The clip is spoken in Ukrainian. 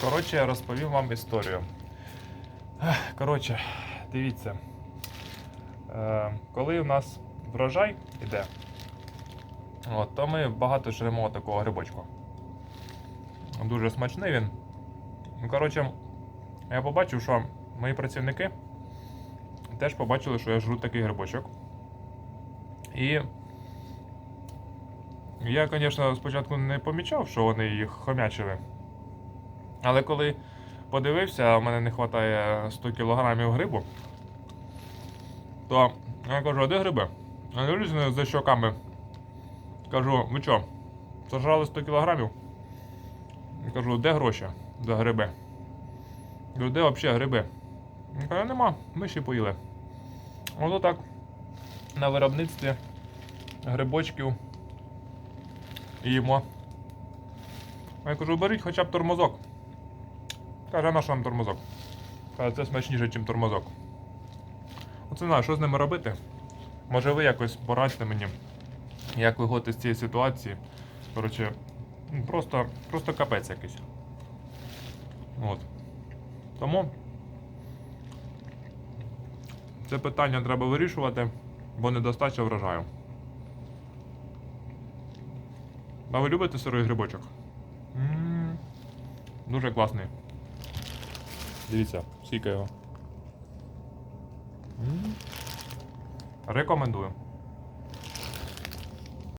Коротше, я розповім вам історію. Коротше, дивіться. Е, коли у нас врожай іде, то ми багато жремо такого грибочку. Дуже смачний він. Ну, коротше, я побачив, що мої працівники теж побачили, що я жру такий грибочок. І я, звісно, спочатку не помічав, що вони їх хомячили. Але коли подивився, в мене не вистачає 100 кг грибу, то я кажу, а де гриби? А дивлюсь за щоками. Кажу, ви що, зажрали 100 кг? Я кажу, де гроші за гриби? Кажу, де взагалі гриби? Він каже, нема, ми ще поїли. Ото так на виробництві грибочків їмо. Я кажу, беріть хоча б тормозок. Каже, а на що нам тормозок? Каже, це смачніше, ніж тормозок. Оце знаю, що з ними робити. Може ви якось порадьте мені, як виходити з цієї ситуації. Коротше, ну, просто, просто капець якийсь. От. Тому це питання треба вирішувати, бо недостача врожаю. А ви любите сирий грибочок? м Дуже класний. Дивіться, скільки його. Рекомендую.